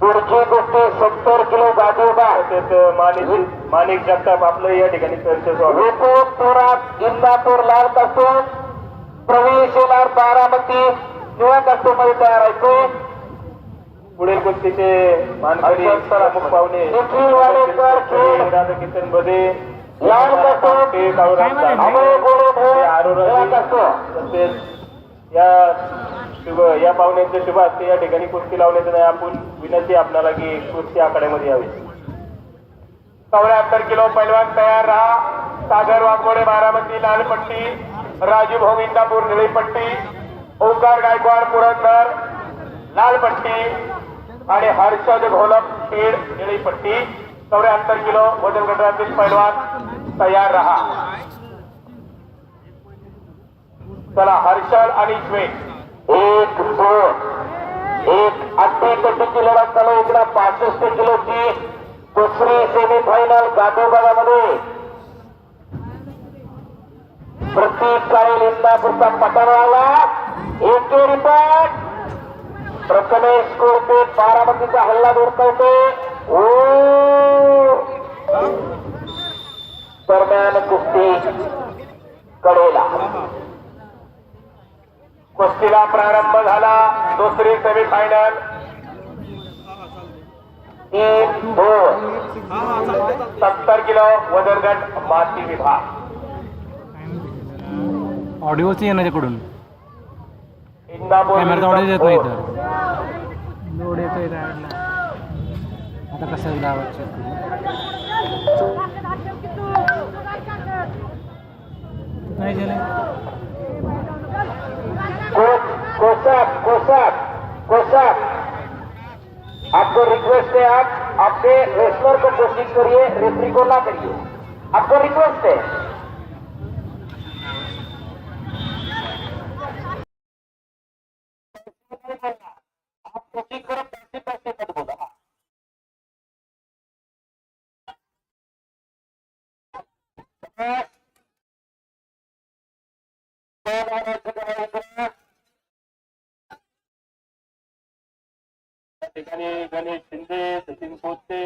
पुढची गोष्टी सत्तर किलो तसेच माणिक माणिक जगताप आपलं या ठिकाणी थोरात इंदापूर लाल कस्टूम प्रवेश येणार बारामती. निळ्या कस्टूममध्ये तयार आहे पुढील कुस्तीचे मानकरी. प्रमुख पाहुणे. राधाकिशन बदे लाल निळ्या कस्टूम तसेच या शुभ या पाहुण्यांचे शुभ असते. या ठिकाणी कुस्ती लावण्याचं नाही. आपण विनंती आपल्याला की कुस्ती आखाड्यामध्ये यावी. चौऱ्याहत्तर किलो पैलवान तयार राहा. सागर वाघमोडे बारामती लालपट्टी राजू भाऊ इंदापूर निळीपट्टी ओंकार गायकवाड पुरंदर लालपट्टी आणि हर्षद घोलप खेड निळीपट्टी. चौऱ्याहत्तर किलो वजन गटातील पैलवान तयार राहा. चला हर्षल आणि श्वेत एक दोन एक अठ्ठेचाळीसची लढत चालू इकडे पासष्ट किलोची दुसरी सेमीफायनल गाठोबागामध्ये प्रतीक काळे इंदापूरचा पटाराला एकेरी पण. प्रथमेश कोळपे बारामतीचा हल्ला धोडकवते ओ दरम्यान कुस्ती कडेला कुस्तीला प्रारंभ झाला. दुसरी सेमीफायनल सत्तर किलो वजन गट माती विभाग. ऑडिओच माझ्याकडून इंदापूर कॅमेराचा ऑडिओ येत नाही तर लोड येतोय आता कसं लावायचं नाही झालं. कोच कोसाक कोसाक कोसाक आपको रिक्वेस्ट है आप अपने रेसलर को कोशिश करिए रेफरी को ना करिए आपको रिक्वेस्ट है गणेश शिंदे सचिन खोते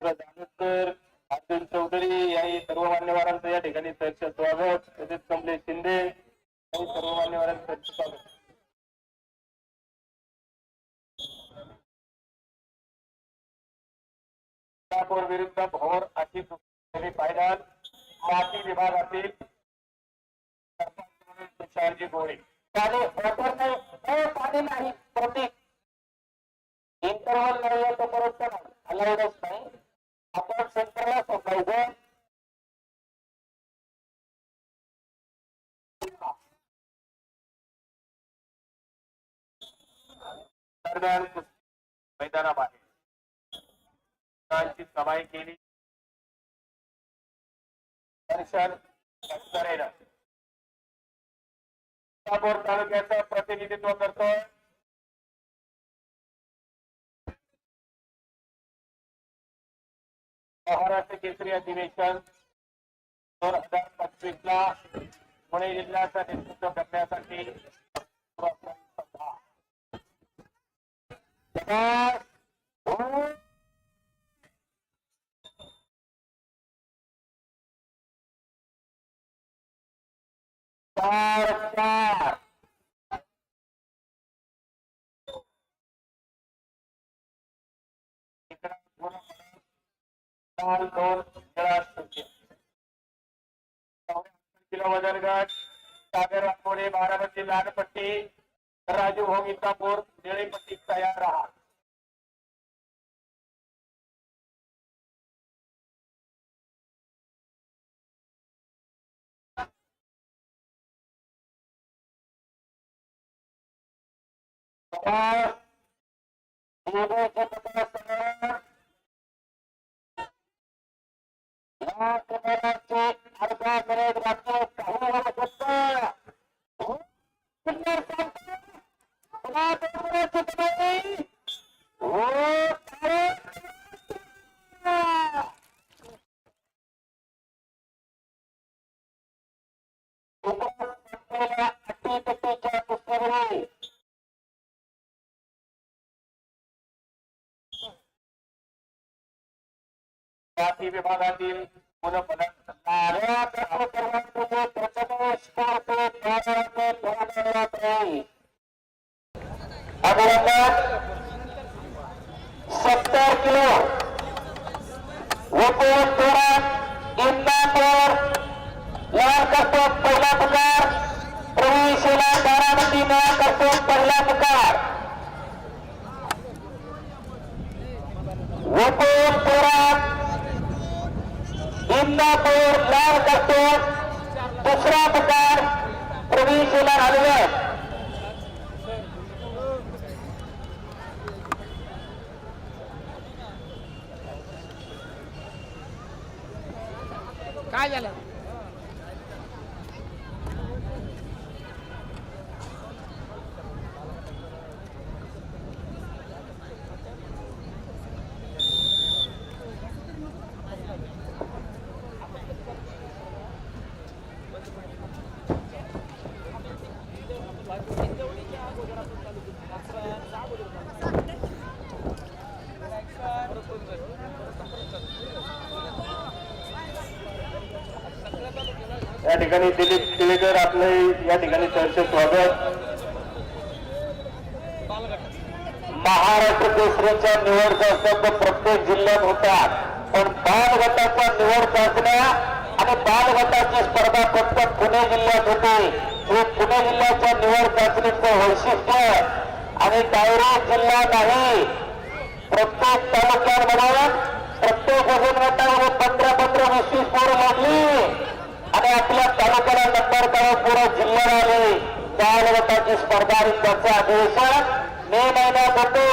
जानकर अर्जुन चौधरी या सर्व मान्यवरांचं या ठिकाणी सहर्ष स्वागत. तसेच कमलेश शिंदे या सर्व मान्यवरांचं सहर्ष स्वागत. कोल्हापूर विरुद्ध भोर अशी दुसरी फायनल माती विभागातील तुषारजी गोळे पाणी हो, पाणी नाही. प्रतीक इंटरव्हल नाही आहे तोपर्यंत नाही. अलाउडच नाही. दरम्यान सभाई केली. दर्शन तालुक्याचं प्रतिनिधित्व करतोय. महाराष्ट्र केसरी अधिवेशन दोन हज़ार पंचवीस ला पुणे जिल्ह्याचं नेतृत्व करण्यासाठी चार चार लाल दोन निळा शून्य. चौऱ्याहत्तर किलो वजन गट सागर वाघमोडे बारामती लालपट्टी राजू भोग इंदापूर निळीपट्टी तयार राहा और दोनों के माती विभागातील मुलं या तिचा इंदापूर लाल करतो दुसरा पुकार प्रवेशला हलवत ठिकाणी दिलीप टिळेकर आपले या ठिकाणी सहर्ष स्वागत. महाराष्ट्र केसरीच्या निवड चाचण्या तर प्रत्येक जिल्ह्यात होतात पण बाल गटाच्या निवड चाचण्या आणि बाल गटाची स्पर्धा फक्त पुणे जिल्ह्यात होते. हे पुणे जिल्ह्याच्या निवड चाचणीचं वैशिष्ट्य आणि डायरेक्ट जिल्हा नाही. प्रत्येक तालुक्यांमधून प्रत्येक वजन गटामध्ये पंधरा पंधरा गटाची स्पर्धा आणि त्याचं अधिवेशन मे महिन्यात होते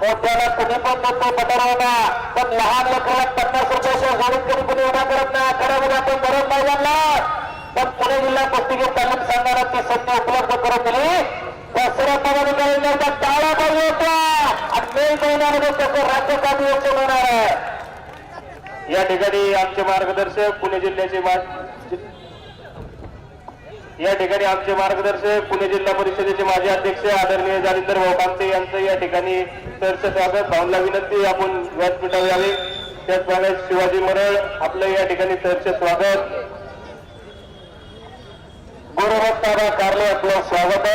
मोठ्याला कुणी पण देतो पटरवणा पण लहान लोकांना पन्नास रुपयाच्या गाडीत कधी कुणी उभा करत नाही. आखाड्यामध्ये म्हणजे आपण भरत नाही त्यांना पण पुणे जिल्हा कुस्तीगीर तालीम संघाला ती संधी उपलब्ध करून दिली. दसऱ्या पदाधिकाऱ्यांनी एकदा टाळा पाहिजे होता आणि मे महिन्यामध्ये त्याचं राज्याचा अधिवेशन होणार आहे. या ठिकाणी आमचे मार्गदर्शक पुणे जिल्ह्याचे या ठिकाणी आमचे मार्गदर्शक पुणे जिल्हा परिषदेचे माजी अध्यक्ष आदरणीय जालिंदर भाऊ कामते यांचं या ठिकाणी सहर्ष स्वागत. भावना विनंती आपण व्यासपीठावर यावे. त्याचप्रमाणे शिवाजी मरळ आपलं या ठिकाणी सहर्ष स्वागत. गुरुभक्ताबा कार्ले आपलं स्वागत.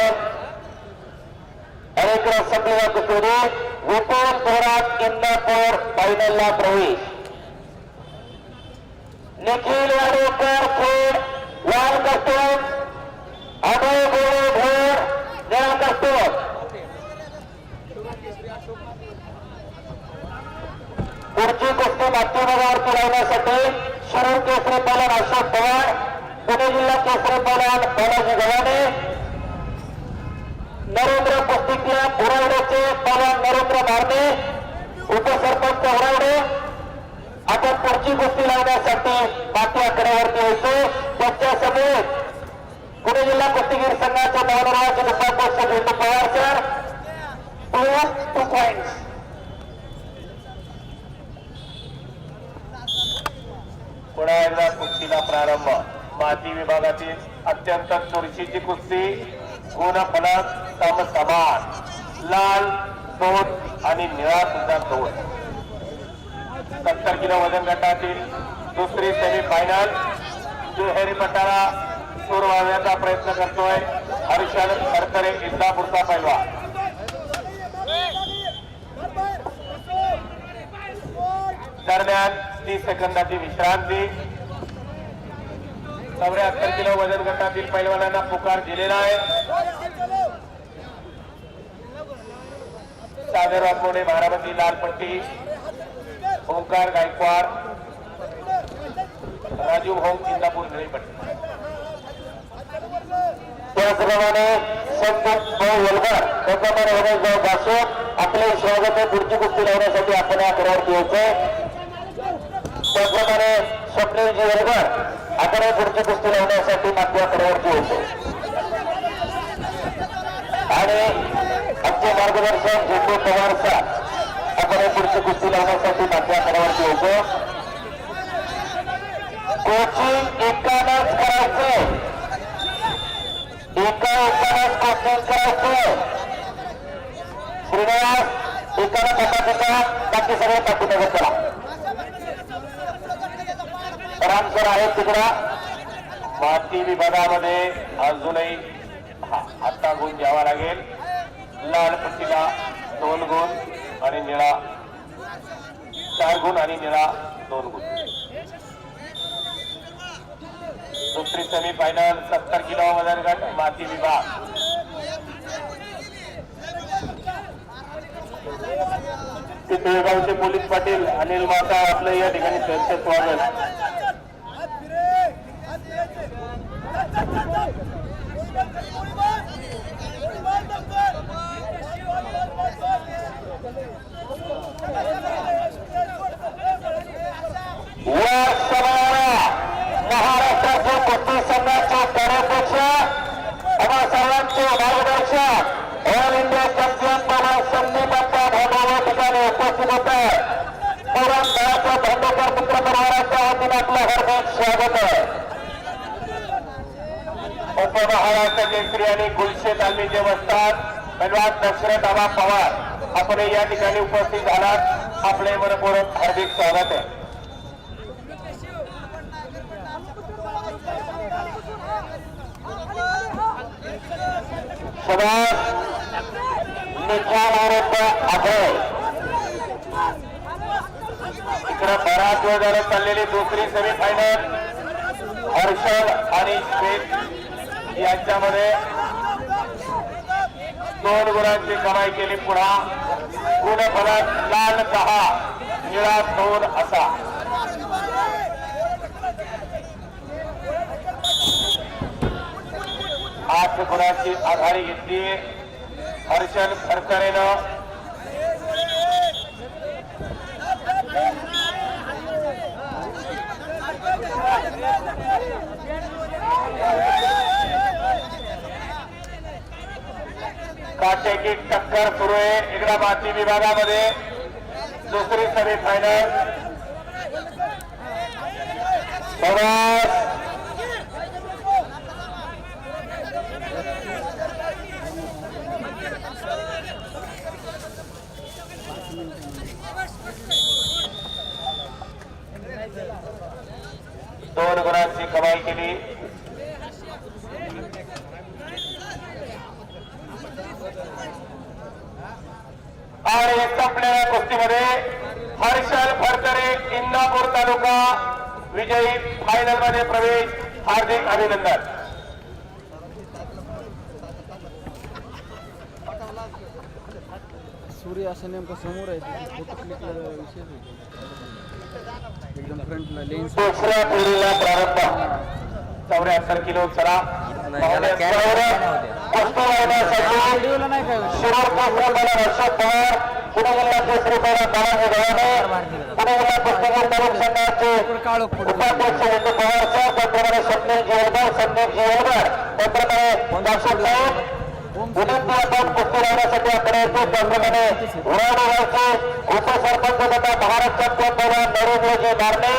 अनेक संपलेला कसोरी विपुल थोरात इंदापूर फायनलला प्रवेश. निखिल वाडेकर खेड वाल कस्तूर अभय गोळे भोर निळा कस्तूर पुढची कुस्ती मातृभागावरती लावण्यासाठी शिरूर केसरी पलान अशोक पवार पुणे जिल्हा केसरी पलान बालाजी गव्हाणे. नरेंद्र कुस्तीतल्या उरावड्याचे पवार नरेंद्र मारणे उपसरपंच उरावडे आपण पुढची कुस्ती लावण्यासाठी माती आकड्यावरती यायचो त्याच्यासमोर पुणे जिल्हा कुस्तीगीर संघाच्या नवनिर्वाचित उपाध्यक्ष Bindu Pawar sir. Plus two point पुन्हा एकदा कुस्तीला प्रारंभ. माती विभागातील अत्यंत चुरशीची कुस्ती. गुण फलक सम समान. लाल दोन आणि निळा सुद्धा दोन. सत्तर किलो वजन गटातील दुसरी सेमी फायनल दुहेरी पटारा सूर प्रयत्न करतोय. हर्षद खडकरे इंदापूरचा पैलवा दरम्यान तीस सेकंदाची विश्रांती. चौऱ्याहत्तर किलो वजन गटातील पैलवानांना पुकार दिलेला आहे. सागर वाघमोडे बारामती लालपट्टी ओंकार गायकवाड राजू होम इंदापूर निळीपट्टी त्याचप्रमाणे संत भाऊ वलगर त्याप्रमाणे रमेश भाऊ बासो आपले स्वागत आहे पुढची कुस्ती लावण्यासाठी आपण या करावरती यायचंय त्याचप्रमाणे स्वप्नीलजी वलगर आपण पुढची कुस्ती लावण्यासाठी मागच्या करावरती यायचो आणि आमचे मार्गदर्शक झेंडू पवार सर आपण पुढची कुस्ती लावण्यासाठी मागच्या करावरती यायचो कोचिंग एकानंच करायचं एका एकालाच कोचिंग करायचं श्रीनिवास एकाला पटापिका बाकी सगळे पाठीमागे करा रामसर आहेत तिकडा माती विभागामध्ये अजूनही हा आता गुण द्यावा लागेल लाल पट्टीला दोन गुण आणि निळा चार गुण आणि निळा दोन गुण. दुसरी सेमी फायनल सत्तर किलो वजन गट माती विभाग. पितळेगावचे पोलीस पाटील अनिल माता आपलं या ठिकाणी त्यांचं स्वागत. वतीने हार्दिक स्वागत आहे. उपमहाराष्ट्र केसरी आणि गुलशेत तालमी जे बसतात धन्यवाद दशरथ आबा पवार. आपण या ठिकाणी उपस्थित झालात. आपले मनपूर्वक हार्दिक स्वागत आहे. सुभाष निखाल विरुद्ध अभय मात्र बराच वेळ झाला चाललेली दुसरी सेमीफायनल हर्षल आणि श्वेत यांच्यामध्ये दोन गुणांची कमाई केली पुन्हा. गुणफलक लाल दहा निळा दोन असा. आठ गुणांची आघाडी घेतली. हर्षल फरकरेनं काटेकी टक्कर सुरू आहे. इकडा माती विभागामध्ये. दुसरी सेमी फायनल दोन गुणांची कमाई केली आणि संपलेल्या कुस्तीमध्ये हर्षल फरकरे इंदापूर तालुका विजयी फायनलमध्ये प्रवेश हार्दिक अभिनंदन. सूर्य असं नेमकं समोर आहे फोटो क्लिक विशेष एकदम फ्रंटला लेन्स दुसऱ्या फेरीला प्रारंभ. चौऱ्याहत्तर किलो चला. कुस्ती लावण्यासाठी व्हिडिओला नाही काय? शिरोर केसरी हर्षद पवार. पुणे जिल्हा केसरी पहिला बाळाजी गव्हाणे पुणे जिल्हा कुस्तीगीर तालुक संघाचे काळोख पडतो विनंती आपण कुस्ती लावण्यासाठी आपण येतो त्याप्रमाणे उराडोराचे उपसरपंच तथा महाराष्ट्रात नरेंद्रजी बारणे